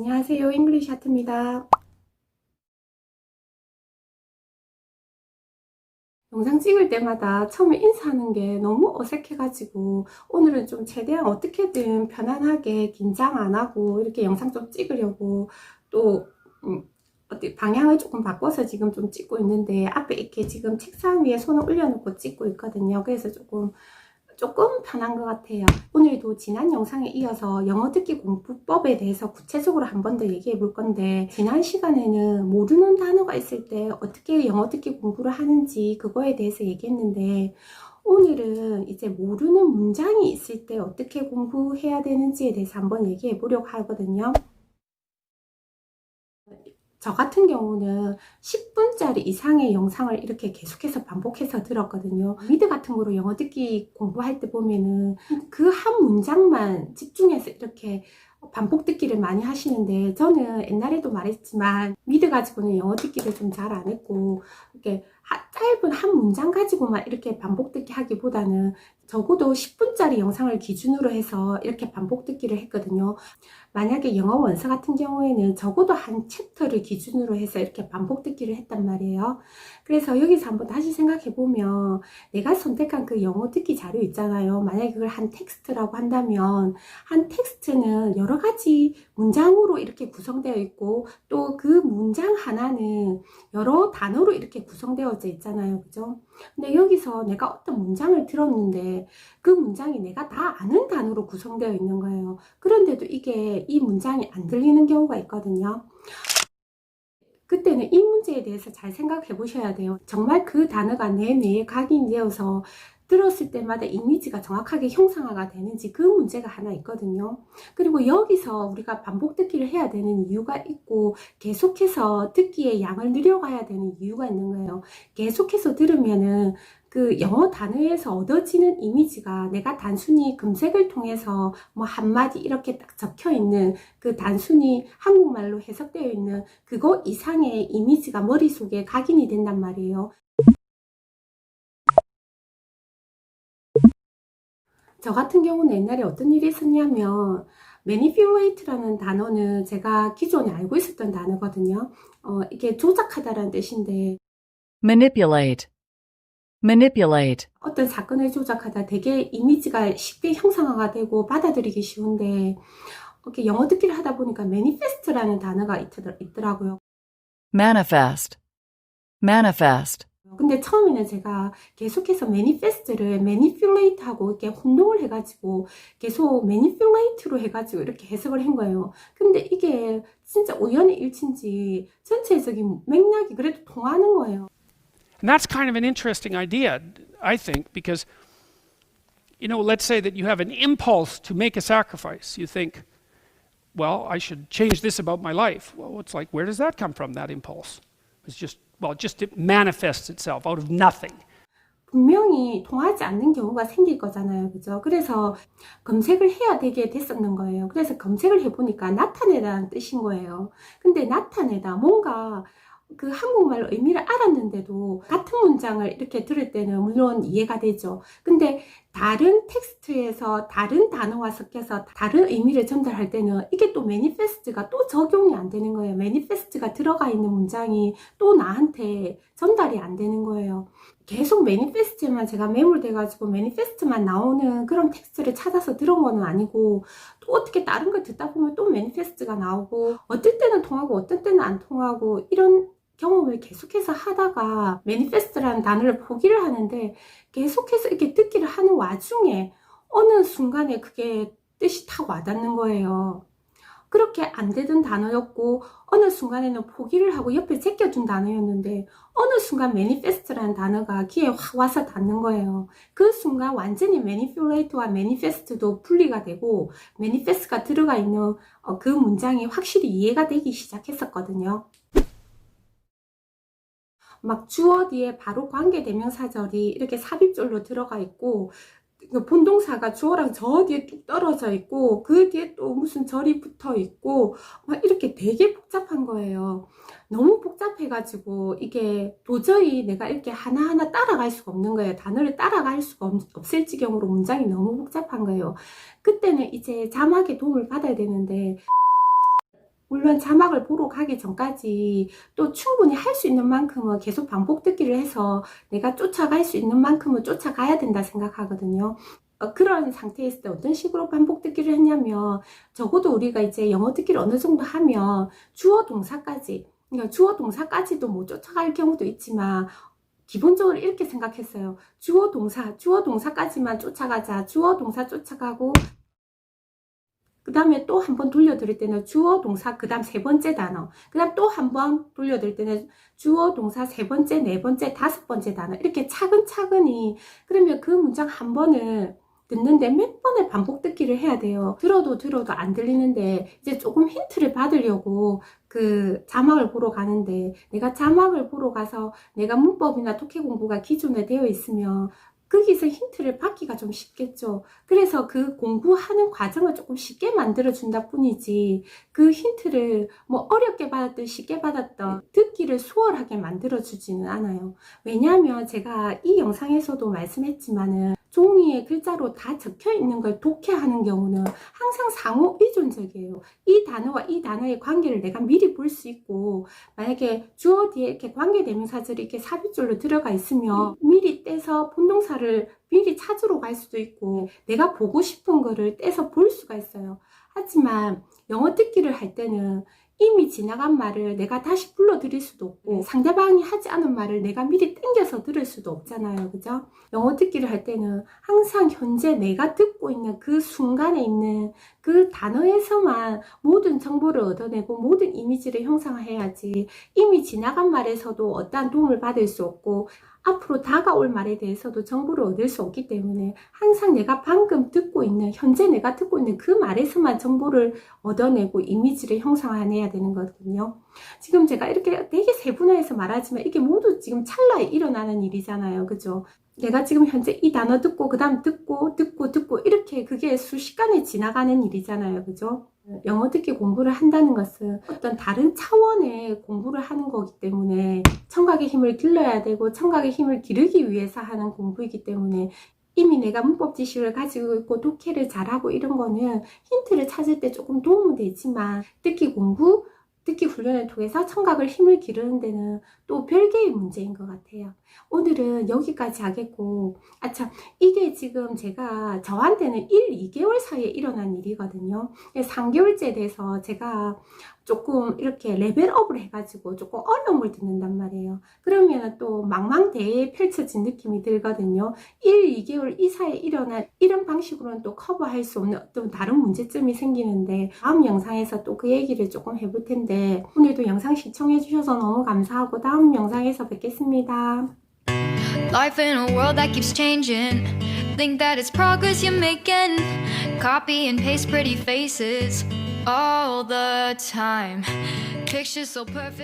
안녕하세요. 잉글리시 하트입니다. 영상 찍을 때마다 처음에 인사하는 게 너무 어색해가지고 오늘은 좀 최대한 어떻게든 편안하게 긴장 안 하고 이렇게 영상 좀 찍으려고 또 음, 방향을 조금 바꿔서 지금 좀 찍고 있는데 앞에 이렇게 지금 책상 위에 손을 올려놓고 찍고 있거든요. 그래서 조금 조금 편한 것 같아요. 오늘도 지난 영상에 이어서 영어 듣기 공부법에 대해서 구체적으로 한 번 더 얘기해 볼 건데 지난 시간에는 모르는 단어가 있을 때 어떻게 영어 듣기 공부를 하는지 그거에 대해서 얘기했는데 오늘은 이제 모르는 문장이 있을 때 어떻게 공부해야 되는지에 대해서 한번 얘기해 보려고 하거든요. 저 같은 경우는 10분짜리 이상의 영상을 이렇게 계속해서 반복해서 들었거든요. 미드 같은 거로 영어 듣기 공부할 때 보면은 그 한 문장만 집중해서 이렇게 반복 듣기를 많이 하시는데 저는 옛날에도 말했지만 미드 가지고는 영어 듣기를 좀 잘 안 했고 이렇게 하- 짧은 한 문장 가지고만 이렇게 반복 듣기 하기보다는 적어도 10분짜리 영상을 기준으로 해서 이렇게 반복 듣기를 했거든요. 만약에 영어 원서 같은 경우에는 적어도 한 챕터를 기준으로 해서 이렇게 반복 듣기를 했단 말이에요. 그래서 여기서 한번 다시 생각해 보면 내가 선택한 그 영어 듣기 자료 있잖아요. 만약에 그걸 한 텍스트라고 한다면 한 텍스트는 여러 가지 문장으로 이렇게 구성되어 있고 또 그 문장 하나는 여러 단어로 이렇게 구성되어 져 있잖아요. 그죠? 근데 여기서 내가 어떤 문장을 들었는데 그 문장이 내가 다 아는 단어로 구성되어 있는 거예요. 그런데도 이게 이 문장이 안 들리는 경우가 있거든요. 그때는 이 문제에 대해서 잘 생각해 보셔야 돼요. 정말 그 단어가 내 뇌에 각인되어서 들었을 때마다 이미지가 정확하게 형상화가 되는지 그 문제가 하나 있거든요. 그리고 여기서 우리가 반복 듣기를 해야 되는 이유가 있고 계속해서 듣기의 양을 늘려가야 되는 이유가 있는 거예요. 계속해서 들으면은 그 영어 단어에서 얻어지는 이미지가 내가 단순히 검색을 통해서 뭐 한마디 이렇게 딱 적혀 있는 그 단순히 한국말로 해석되어 있는 그거 이상의 이미지가 머릿속에 각인이 된단 말이에요. 저 같은 경우는 옛날에 어떤 일이 있었냐면 manipulate라는 단어는 제가 기존에 알고 있었던 단어거든요. 어, 이게 조작하다라는 뜻인데. Manipulate, manipulate, 어떤 사건을 조작하다 되게 이미지가 쉽게 형상화가 되고 받아들이기 쉬운데 이렇게 영어 듣기를 하다 보니까 manifest라는 단어가 있더- 있더라고요. manifest, manifest, 근데 처음에는 제가 계속해서 manifest를 manipulate하고 이렇게 혼동을 해가지고 계속 manipulate로 해가지고 이렇게 해석을 한 거예요. 근데 이게 진짜 우연의 일치인지 전체적인 맥락이 그래도 통하는 거예요. And that's kind of an interesting idea, I think, because, you know, let's say that you have an impulse to make a sacrifice. You think, well, I should change this about my life. Well, it's like, where does that come from, that impulse? It's just, well, just it manifests itself out of nothing. 분명히 통하지 않는 경우가 생길 거잖아요. 그죠? 그래서 검색을 해야 되게 됐었는 거예요. 그래서 검색을 해보니까 나타내다는 뜻인 거예요. 근데 나타내다 뭔가 그 한국말로 의미를 알았는데도 같은 문장을 이렇게 들을 때는 물론 이해가 되죠. 근데 다른 텍스트에서 다른 단어와 섞여서 다른 의미를 전달할 때는 이게 또 매니페스트가 또 적용이 안 되는 거예요. 매니페스트가 들어가 있는 문장이 또 나한테 전달이 안 되는 거예요. 계속 매니페스트만 제가 매몰돼가지고 매니페스트만 나오는 그런 텍스트를 찾아서 들은 거는 아니고 또 어떻게 다른 걸 듣다 보면 또 매니페스트가 나오고 어떨 때는 통하고 어떨 때는 안 통하고 이런 경험을 계속해서 하다가 매니페스트라는 단어를 포기를 하는데 계속해서 이렇게 듣기를 하는 와중에 어느 순간에 그게 뜻이 탁 와닿는 거예요. 그렇게 안 되던 단어였고 어느 순간에는 포기를 하고 옆에 제껴둔 단어였는데 어느 순간 매니페스트라는 단어가 귀에 확 와서 닿는 거예요. 그 순간 완전히 manipulate와 manifest도 분리가 되고 manifest가 들어가 있는 어, 그 문장이 확실히 이해가 되기 시작했었거든요. 막 주어 뒤에 바로 관계대명사절이 이렇게 삽입절로 들어가 있고 그 본동사가 주어랑 저 뒤에 뚝 떨어져 있고 그 뒤에 또 무슨 절이 붙어 있고 막 이렇게 되게 복잡한 거예요. 너무 복잡해가지고 이게 도저히 내가 이렇게 하나하나 따라갈 수가 없는 거예요. 단어를 따라갈 수가 없, 없을 지경으로 문장이 너무 복잡한 거예요. 그때는 이제 자막의 도움을 받아야 되는데 물론 자막을 보러 가기 전까지 또 충분히 할 수 있는 만큼은 계속 반복 듣기를 해서 내가 쫓아갈 수 있는 만큼은 쫓아가야 된다 생각하거든요. 어, 그런 상태에 있을 때 어떤 식으로 반복 듣기를 했냐면 적어도 우리가 이제 영어 듣기를 어느 정도 하면 주어 동사까지 그러니까 주어 동사까지도 못 쫓아갈 경우도 있지만 기본적으로 이렇게 생각했어요. 주어 동사, 주어 동사까지만 쫓아가자. 주어 동사 쫓아가고 그 다음에 또 한 번 돌려드릴 때는 주어 동사 그 다음 세 번째 단어. 그 다음 또 한 번 돌려드릴 때는 주어 동사 세 번째 네 번째 다섯 번째 단어. 이렇게 차근차근히. 그러면 그 문장 한 번을 듣는데 몇 번을 반복 듣기를 해야 돼요? 들어도 들어도 안 들리는데 이제 조금 힌트를 받으려고 그 자막을 보러 가는데 내가 자막을 보러 가서 내가 문법이나 독해 공부가 기존에 되어 있으면 거기서 힌트를 받기가 좀 쉽겠죠. 그래서 그 공부하는 과정을 조금 쉽게 만들어 준다 뿐이지 그 힌트를 뭐 어렵게 받았든 쉽게 받았던 듣기를 수월하게 만들어 주지는 않아요. 왜냐하면 제가 이 영상에서도 말씀했지만은 종이에 글자로 다 적혀 있는 걸 독해하는 경우는 항상 상호 의존적이에요. 이 단어와 이 단어의 관계를 내가 미리 볼 수 있고 만약에 주어 뒤에 이렇게 관계 대명사절이 이렇게 삽입줄로 들어가 있으면 미리 떼서 본동사를 미리 찾으러 갈 수도 있고 내가 보고 싶은 거를 떼서 볼 수가 있어요. 하지만 영어 듣기를 할 때는 이미 지나간 말을 내가 다시 불러드릴 수도 없고 상대방이 하지 않은 말을 내가 미리 땡겨서 들을 수도 없잖아요. 그죠? 영어 듣기를 할 때는 항상 현재 내가 듣고 있는 그 순간에 있는 그 단어에서만 모든 정보를 얻어내고 모든 이미지를 형상화해야지 이미 지나간 말에서도 어떠한 도움을 받을 수 없고 앞으로 다가올 말에 대해서도 정보를 얻을 수 없기 때문에 항상 내가 방금 듣고 있는 현재 내가 듣고 있는 그 말에서만 정보를 얻어내고 이미지를 형상화해야 되는 거거든요. 지금 제가 이렇게 되게 세분화해서 말하지만 이게 모두 지금 찰나에 일어나는 일이잖아요. 그죠? 내가 지금 현재 이 단어 듣고 그 다음 듣고 듣고 듣고 이렇게 그게 순식간에 지나가는 일이잖아요. 그죠? 영어 듣기 공부를 한다는 것은 어떤 다른 차원의 공부를 하는 거기 때문에 청각의 힘을 길러야 되고 청각의 힘을 기르기 위해서 하는 공부이기 때문에 이미 내가 문법 지식을 가지고 있고 독해를 잘하고 이런 거는 힌트를 찾을 때 조금 도움은 되지만 듣기 공부, 듣기 훈련을 통해서 청각을 힘을 기르는 데는 또 별개의 문제인 것 같아요. 오늘은 여기까지 하겠고, 아 참, 이게 지금 제가 저한테는 1, 2개월 사이에 일어난 일이거든요. 3개월째 돼서 제가 조금 이렇게 레벨업을 해가지고 조금 어려움을 듣는단 말이에요. 그러면 또 망망대해에 펼쳐진 느낌이 들거든요. 1, 2개월 이 사이에 일어난 이런 방식으로는 또 커버할 수 없는 어떤 다른 문제점이 생기는데 다음 영상에서 또 그 얘기를 조금 해볼 텐데 오늘도 영상 시청해 주셔서 너무 감사하고 다음 영상에서 뵙겠습니다. Life in a world that keeps changing. Think that it's progress you're making. Copy and paste pretty faces all the time. Pictures so perfect.